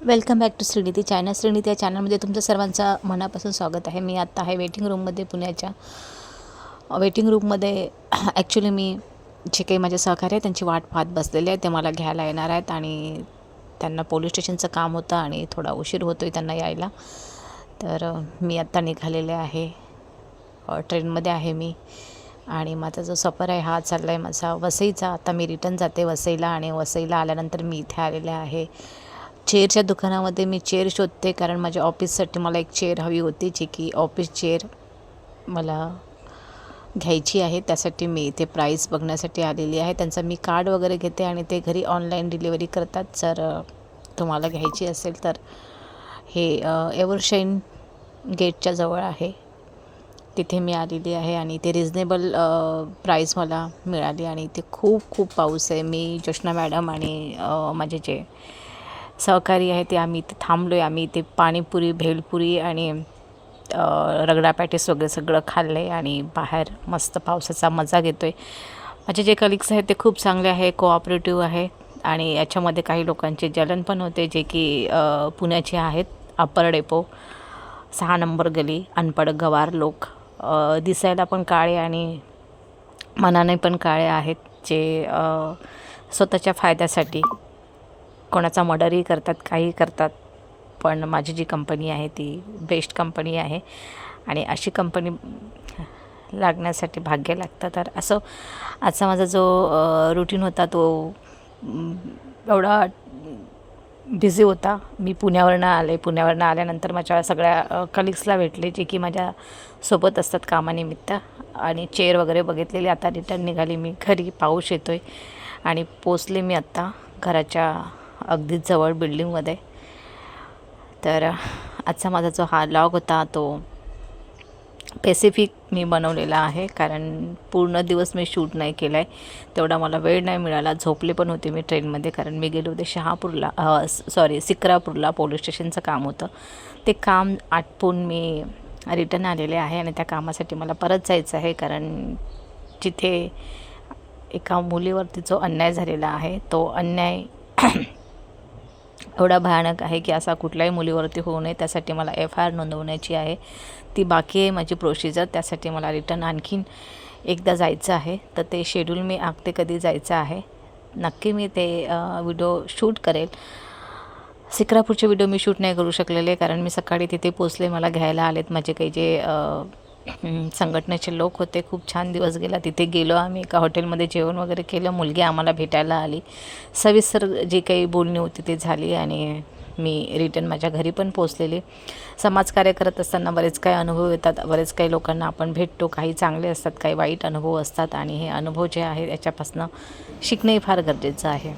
Welcome back to Shrinidhi channel Shrinidhi या चॅनलमध्ये तुमचं सर्वांचं मनापासून स्वागत आहे. मी आत्ता आहे वेटिंग रूममध्ये पुण्याच्या. वेटिंग रूममध्ये ॲक्च्युली मी जे काही माझे सहकारी आहे त्यांची वाट पाहत बसलेले आहेत ते मला घ्यायला येणार आहेत आणि त्यांना पोलीस स्टेशनचं काम होतं आणि थोडा उशीर होतो आहे त्यांना यायला. तर मी आत्ता निघालेले आहे. ट्रेनमध्ये आहे मी. आणि माझा जो सफर आहे हा चालला आहे माझा वसईचा. आता मी रिटर्न जाते वसईला आणि वसईला आल्यानंतर मी इथे आलेले आहे. चेअरच्या दुकानामध्ये मी चेअर शोधते कारण माझ्या ऑफिससाठी मला एक चेअर हवी होती जी की ऑफिस चेअर मला घ्यायची आहे. त्यासाठी मी इथे प्राईस बघण्यासाठी आलेली आहे. त्यांचा मी कार्ड वगैरे घेते आणि ते घरी ऑनलाईन डिलिव्हरी करतात. जर तुम्हाला घ्यायची असेल तर हे एव्हरशाईन गेटच्या जवळ आहे. तिथे मी आलेली आहे आणि ते रिजनेबल प्राईस मला मिळाली आणि इथे खूप खूप पाऊस आहे. मी जोशना मॅडम आणि माझे जे सहकारी आहे ते आम्ही इथे थांबलो आहे आम्ही इथे पाणीपुरी भेलपुरी आणि रगडा पॅटीस वगैरे सगळं खाल्लं आहे आणि बाहेर मस्त पावसाचा मजा घेतो आहे माझे जे कलिग्स आहेत ते खूप चांगले आहे कोऑपरेटिव्ह आहे आणि याच्यामध्ये काही लोकांचे जलन पण होते जे की पुण्याचे आहेत अप्पर डेपो. सहा नंबर गली अनपड गवार लोक. दिसायला पण काळे आणि मनाने पण काळे आहेत जे स्वतःच्या फायद्यासाठी कोणाचा मर्डरही करतात काही करतात पण माझी जी कंपनी आहे ती बेस्ट कंपनी आहे. आणि अशी कंपनी लागण्यासाठी भाग्य लागतं. तर असं आजचा माझा जो रुटीन होता तो एवढा बिझी होता. मी पुण्यावरनं आले. पुण्यावरनं आल्यानंतर माझ्या सगळ्या कलिग्सला भेटले जे की माझ्या सोबत असतात कामानिमित्त. आणि चेअर वगैरे बघितलेली. आता रिटर्न निघाली. मी घरी पाऊस येतो आहे आणि पोचले मी आत्ता घराच्या अगदीच जवळ बिल्डिंगमध्ये. तर आजचा माझा जो हा लॉग होता तो पेसिफिक मी बनवलेला आहे. कारण पूर्ण दिवस मी शूट नाही केला आहे तेवढा मला वेळ नाही मिळाला. झोपले पण होते मी ट्रेनमध्ये कारण मी गेले होते शहापूरला सॉरी सिक्रापूरला पोलीस स्टेशनचं काम होतं. ते काम आटपून मी रिटर्न आलेले आहे आणि त्या कामासाठी मला परत जायचं आहे. कारण जिथे एका मुलीवरती जो अन्याय झालेला आहे तो अन्याय एवढा भयानक आहे की असा कुठल्याही मुलीवरती होऊ नये. त्यासाठी मला एफ आय आर नोंदवण्याची आहे. ती बाकी आहे माझी प्रोसिजर त्यासाठी मला रिटर्न आणखीन एकदा जायचं आहे. तर ते शेड्यूल मी आखते कधी जायचं आहे. नक्की मी ते व्हिडिओ शूट करेल. सिक्रापूरचे व्हिडिओ मी शूट नाही करू शकलेले कारण मी सकाळी तिथे पोचले मला घ्यायला आलेत माझे काही जे संघटनेचे लोक होते. खूप छान दिवस गेला तिथे गेलो आम्ही. एका हॉटेलमध्ये जेवण वगैरे केलं. मुलगी आम्हाला भेटायला आली. सविस्तर जी काही बोलणी होती ती झाली आणि मी रिटर्न माझ्या घरी पण पोचलेली समाजकार्य करत असताना बरेच काही अनुभव येतात. बरेच काही लोकांना आपण भेटतो. काही चांगले असतात काही वाईट अनुभव असतात आणि हे अनुभव जे आहे याच्यापासून शिकणंही फार गरजेचं आहे.